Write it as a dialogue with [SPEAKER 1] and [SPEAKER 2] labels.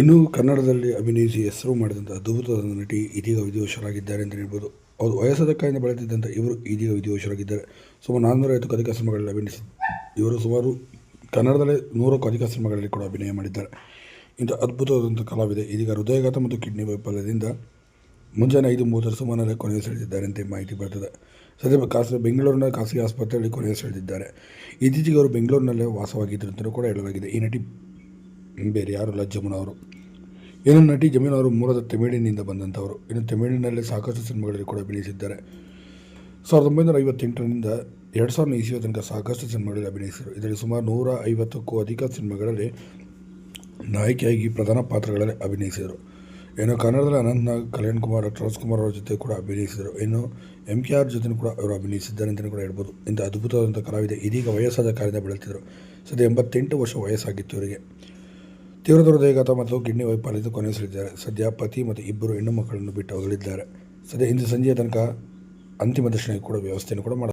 [SPEAKER 1] ಇನ್ನು ಕನ್ನಡದಲ್ಲಿ ಅಭಿನಯಿಸಿ ಹೆಸರು ಮಾಡಿದಂಥ ಅದ್ಭುತವಾದ ನಟಿ ಇದೀಗ ವಿಧಿವಶರಾಗಿದ್ದಾರೆ ಅಂತ ಹೇಳ್ಬೋದು. ಅವರು ವಯಸ್ಸಾದ ಕಾಯಿಂದ ಇವರು ಇದೀಗ ವಿಧಿವಶರಾಗಿದ್ದಾರೆ ಸುಮಾರು ನಾನ್ನೂರ ಐವತ್ತು ಅಧಿಕ ಸಿನಿಮಾಗಳಲ್ಲಿ ಅಭಿನಯಿಸಿ ಇವರು ಸುಮಾರು ಕನ್ನಡದಲ್ಲೇ ನೂರಕ್ಕೂ ಅಧಿಕ ಸಿನಿಮಾಗಳಲ್ಲಿ ಕೂಡ ಅಭಿನಯ ಮಾಡಿದ್ದಾರೆ. ಇಂಥ ಅದ್ಭುತವಾದಂಥ ಕಲಾವಿದೆ ಇದೀಗ ಹೃದಯಘಾತ ಮತ್ತು ಕಿಡ್ನಿ ವೈಫಲ್ಯದಿಂದ ಮುಂಜಾನೆ ಐದು ಮೂವತ್ತರ ಸುಮಾರಲ್ಲಿ ಸೆಳೆದಿದ್ದಾರೆ ಅಂತ ಮಾಹಿತಿ ಬರ್ತದೆ. ಸದ್ಯ ಖಾಸಗಿ ಬೆಂಗಳೂರಿನ ಖಾಸಗಿ ಆಸ್ಪತ್ರೆಯಲ್ಲಿ ಕೊನೆಯುಸಿರೆಳಿದಿದ್ದಾರೆ ಇತ್ತೀಚೆಗೆ ಅವರು ಬೆಂಗಳೂರಿನಲ್ಲೇ ವಾಸವಾಗಿದ್ದರು ಅಂತಲೂ ಕೂಡ ಹೇಳಲಾಗಿದೆ. ಈ ನಟಿ ಬೇರೆ ಯಾರು ಅಲ್ಲ ಅವರು ಇನ್ನು ನಟಿ ಜಮೀನ್ ಅವರು ಮೂಲದ ತಮಿಳಿನಿಂದ ಬಂದಂಥವರು. ಇನ್ನು ತಮಿಳಿನಲ್ಲಿ ಸಾಕಷ್ಟು ಸಿನಿಮಾಗಳಲ್ಲಿ ಕೂಡ ಅಭಿನಯಿಸಿದ್ದಾರೆ. ಸಾವಿರದ ಒಂಬೈನೂರ ಐವತ್ತೆಂಟರಿಂದ ಎರಡು ಸಾವಿರದ ಇಸಿಯ ತನಕ ಸಾಕಷ್ಟು ಸಿನಿಮಾಗಳಲ್ಲಿ ಅಭಿನಯಿಸಿದರು. ಇದರಲ್ಲಿ ಸುಮಾರು ನೂರ ಐವತ್ತಕ್ಕೂ ಅಧಿಕ ಸಿನಿಮಾಗಳಲ್ಲಿ ನಾಯಕಿಯಾಗಿ ಪ್ರಧಾನ ಪಾತ್ರಗಳಲ್ಲಿ ಅಭಿನಯಿಸಿದರು. ಇನ್ನು ಕನ್ನಡದಲ್ಲಿ ಅನಂತನಾಗ್ ಕಲ್ಯಾಣ್ ಕುಮಾರ್ ಡಾಕ್ಟರ್ ರಾಜ್ಕುಮಾರ್ ಅವರ ಜೊತೆ ಕೂಡ ಅಭಿನಯಿಸಿದರು. ಇನ್ನು ಎಂ ಕೆ ಆರ್ ಜೊತೆ ಕೂಡ ಅವರು ಅಭಿನಯಿಸಿದ್ದಾರೆ ಅಂತಲೇ ಕೂಡ ಹೇಳ್ಬೋದು. ಇಂಥ ಅದ್ಭುತವಾದಂಥ ಕಲಾವಿದೆ ಇದೀಗ ವಯಸ್ಸಾದ ಕಾಲದಿಂದ ಬೆಳೆತಿದ್ದರು ಸದ್ಯ ಎಂಬತ್ತೆಂಟು ವರ್ಷ ವಯಸ್ಸಾಗಿತ್ತು ಇವರಿಗೆ. ತೀವ್ರ ಹೃದಯಘಾತ ಮತ್ತು ಕಿಡ್ನಿ ವೈಫಲ್ಯದ ಕೊನೆಯುಸಿರಿದ್ದಾರೆ ಸದ್ಯ ಪತಿ ಮತ್ತು ಇಬ್ಬರು ಹೆಣ್ಣು ಮಕ್ಕಳನ್ನು ಬಿಟ್ಟು ಅಗಲಿದ್ದಾರೆ ಸದ್ಯ ಇಂದು ಸಂಜೆಯ ತನಕ ಅಂತಿಮ ದರ್ಶನಕ್ಕೆ ಕೂಡ ವ್ಯವಸ್ಥೆಯನ್ನು ಕೂಡ ಮಾಡಲಾಗಿದೆ